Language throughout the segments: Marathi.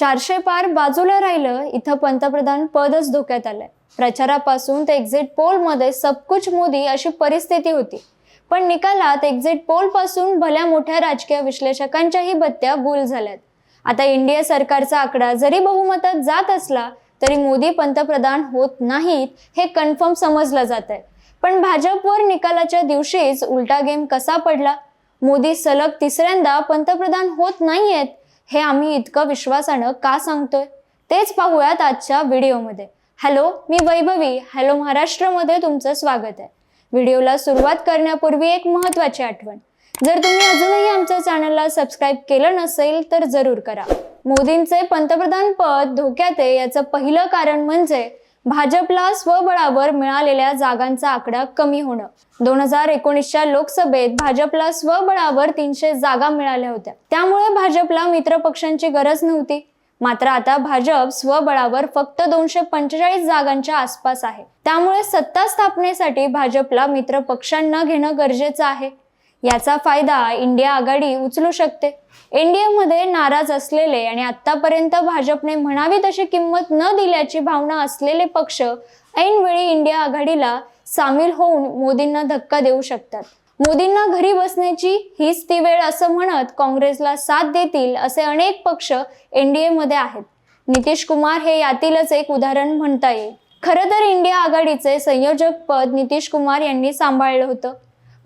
चारशे पार बाजूला राहिलं इथं पंतप्रधान पदच धोक्यात आलंय. प्रचारापासून ते एक्झिट पोलमध्ये सबकुच मोदी अशी परिस्थिती होती. पण निकालात एक्झिट पोलपासून भल्या मोठ्या राजकीय विश्लेषकांच्याही बत्त्या गुल झाल्यात. आता इंडिया सरकारचा आकडा जरी बहुमतात जात असला तरी मोदी पंतप्रधान होत नाहीत हे कन्फर्म समजलं जात आहे पण भाजपवर निकालाच्या दिवशीच उलटा गेम कसा पडला? मोदी सलग तिसऱ्यांदा पंतप्रधान होत नाहीयेत हे आम्ही इतकं विश्वासानं का सांगतोय? तेच पाहूयात आजच्या व्हिडिओमध्ये. हॅलो मी वैभवी. हॅलो महाराष्ट्रमध्ये तुमचं स्वागत आहे. व्हिडिओला सुरुवात करण्यापूर्वी एक महत्त्वाची आठवण. जर तुम्ही अजूनही आमच्या चॅनलला सबस्क्राईब केलं नसेल तर जरूर करा. मोदींचे पंतप्रधान पद धोक्यात आहे याचं पहिलं कारण म्हणजे भाजपला स्वबळावर मिळालेल्या जागांचा आकडा कमी होणं. दोन हजार एकोणीसच्या लोकसभेत भाजपला स्वबळावर तीनशे जागा मिळाल्या होत्या. त्यामुळे भाजपला मित्र पक्षांची गरज नव्हती. मात्र आता भाजप स्वबळावर फक्त दोनशे पंचेचाळीस जागांच्या आसपास आहे. त्यामुळे सत्ता स्थापनेसाठी भाजपला मित्र पक्षांना घेणं गरजेचं आहे. याचा फायदा इंडिया आघाडी उचलू शकते. एनडीएमध्ये नाराज असलेले आणि आतापर्यंत भाजपने म्हणावी तशी किंमत न दिल्याची भावना असलेले पक्ष ऐनवेळी इंडिया आघाडीला सामील होऊन मोदींना धक्का देऊ शकतात. मोदींना घरी बसण्याची हीच ती वेळ असं म्हणत काँग्रेसला साथ देतील असे अनेक पक्ष एनडीए मध्ये आहेत. नितीश कुमार हे यातीलच एक उदाहरण म्हणता येईल. खरं तर इंडिया आघाडीचे संयोजक पद नितीश कुमार यांनी सांभाळलं होतं.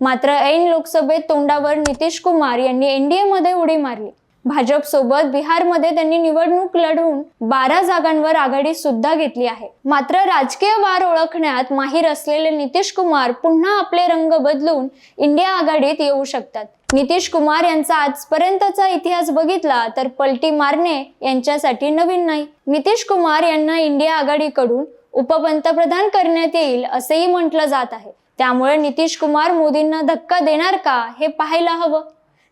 मात्र ऐन लोकसभेत तोंडावर नितीश कुमार यांनी एनडीए मध्ये उडी मारली. भाजप सोबत बिहारमध्ये त्यांनी निवडणूक लढवून बारा जागांवर आघाडी सुद्धा घेतली आहे. मात्र राजकीय वार ओळखण्यात माहीर असलेले नितीश कुमार पुन्हा आपले रंग बदलून इंडिया आघाडीत येऊ शकतात. नितीश कुमार यांचा आजपर्यंतचा इतिहास बघितला तर पलटी मारणे यांच्यासाठी नवीन नाही. नितीश कुमार यांना इंडिया आघाडीकडून उपपंतप्रधान करण्यात येईल असेही म्हटलं जात आहे. त्यामुळे नितीश कुमार मोदींना धक्का देणार का हे पाहायला हवं.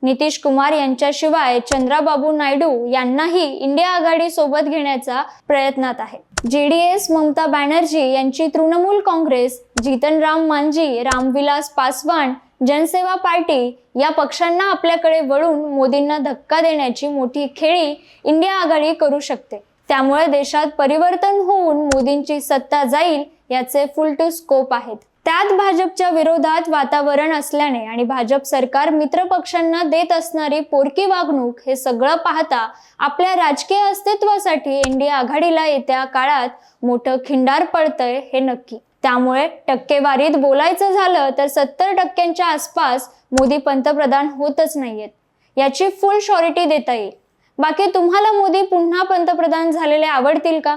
नितीश कुमार यांच्याशिवाय चंद्राबाबू नायडू यांनाही इंडिया आघाडी सोबत घेण्याचा प्रयत्नात आहे. जेडीएस ममता बॅनर्जी यांची तृणमूल काँग्रेस जीतनराम मांझी रामविलास पासवान जनसेवा पार्टी या पक्षांना आपल्याकडे वळून मोदींना धक्का देण्याची मोठी खेळी इंडिया आघाडी करू शकते. त्यामुळे देशात परिवर्तन होऊन मोदींची सत्ता जाईल याचे फुल टू स्कोप आहेत. त्यात भाजपच्या विरोधात वातावरण असल्याने आणि भाजप सरकार मित्र पक्षांना देत असणारी पोरकी वागणूक हे सगळं पाहता आपल्या राजकीय अस्तित्वासाठी इंडिया आघाडीला येत्या काळात मोठं खिंडार पडतंय हे नक्की. त्यामुळे टक्केवारीत बोलायचं झालं तर सत्तर टक्क्यांच्या आसपास मोदी पंतप्रधान होतच नाहीयेत. याची फुल शॉरिटी देता येईल. बाकी तुम्हाला मोदी पुन्हा पंतप्रधान झालेले आवडतील का?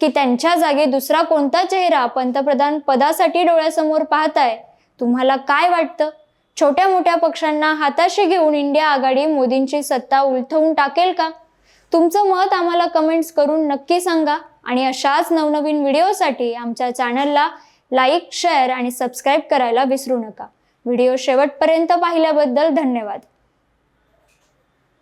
की त्यांच्या जागी दुसरा कोणता चेहरा पंतप्रधान पदासाठी डोळ्यासमोर पाहताय? तुम्हाला काय वाटतं? छोट्या मोठ्या पक्षांना हाताशी घेऊन इंडिया आघाडी मोदींची सत्ता उलथवून टाकेल का? तुमचं मत आम्हाला कमेंट्स करून नक्की सांगा आणि अशाच नवनवीन व्हिडिओसाठी आमच्या चॅनलला लाईक शेअर आणि सबस्क्राईब करायला विसरू नका. व्हिडिओ शेवटपर्यंत पाहिल्याबद्दल धन्यवाद.